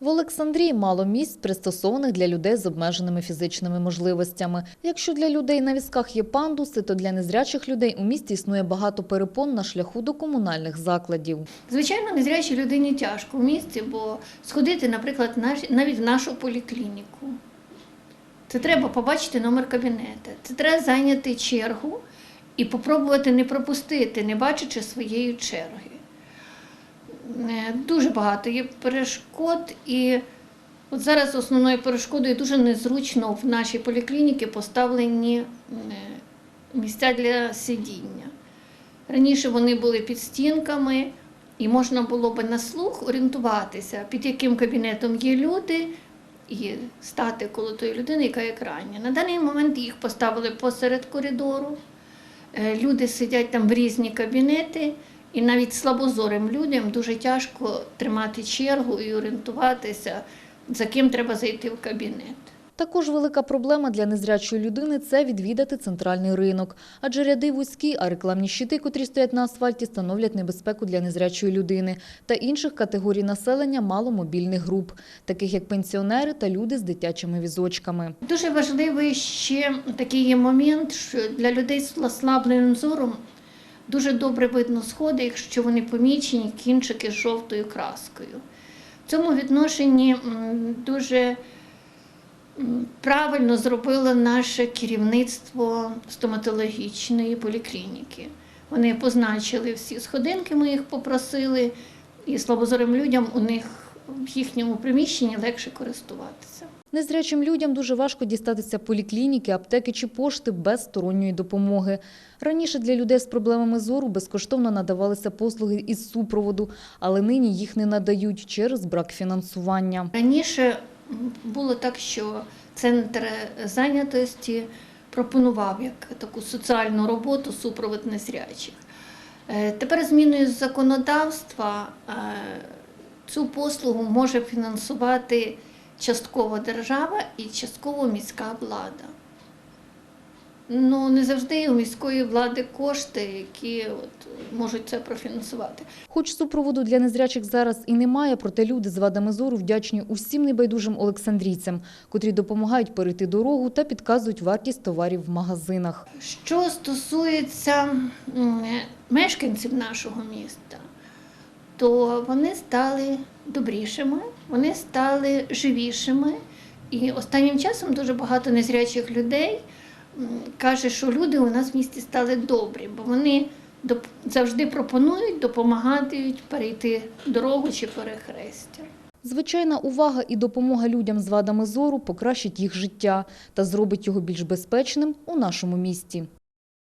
В Олександрії мало місць, пристосованих для людей з обмеженими фізичними можливостями. Якщо для людей на візках є пандуси, то для незрячих людей у місті існує багато перепон на шляху до комунальних закладів. Звичайно, незрячій людині тяжко в місті, бо сходити, наприклад, навіть в нашу поліклініку. Це треба побачити номер кабінету. Це треба зайняти чергу і попробувати не пропустити, не бачачи своєї черги. Е, Дуже багато є перешкод, і от зараз основною перешкодою дуже незручно в нашій поліклініці поставлені е, місця для сидіння. Раніше вони були під стінками, і можна було би на слух орієнтуватися, під яким кабінетом є люди, і стати коло тої людини, яка є крайня. На даний момент їх поставили посеред коридору. Е, Люди сидять там в різні кабінети, і навіть слабозорим людям дуже тяжко тримати чергу і орієнтуватися, за ким треба зайти в кабінет. Також велика проблема для незрячої людини – це відвідати центральний ринок. Адже ряди вузькі, а рекламні щити, котрі стоять на асфальті, становлять небезпеку для незрячої людини та інших категорій населення маломобільних груп, таких як пенсіонери та люди з дитячими візочками. Дуже важливий ще такий момент, що для людей з ослабленим зором дуже добре видно сходи, якщо вони помічені кінчики з жовтою краскою. В цьому відношенні дуже правильно зробило наше керівництво стоматологічної поліклініки. Вони позначили всі сходинки, ми їх попросили, і слабозорим людям у них в їхньому приміщенні легше користуватися. Незрячим людям дуже важко дістатися поліклініки, аптеки чи пошти без сторонньої допомоги. Раніше для людей з проблемами зору безкоштовно надавалися послуги із супроводу, але нині їх не надають через брак фінансування. Раніше було так, що центр зайнятості пропонував як таку соціальну роботу супровід незрячих. Е, Тепер зміною законодавства е, цю послугу може фінансувати частково держава і частково міська влада. Ну, не завжди у міської влади кошти, які от, можуть це профінансувати. Хоч супроводу для незрячих зараз і немає, проте люди з вадами зору вдячні усім небайдужим олександрійцям, котрі допомагають перейти дорогу та підказують вартість товарів в магазинах. Що стосується мешканців нашого міста, то вони стали добрішими, вони стали живішими. І останнім часом дуже багато незрячих людей каже, що люди у нас в місті стали добрі, бо вони завжди пропонують, допомагають перейти дорогу чи перехрестя. Звичайна увага і допомога людям з вадами зору покращить їх життя та зробить його більш безпечним у нашому місті.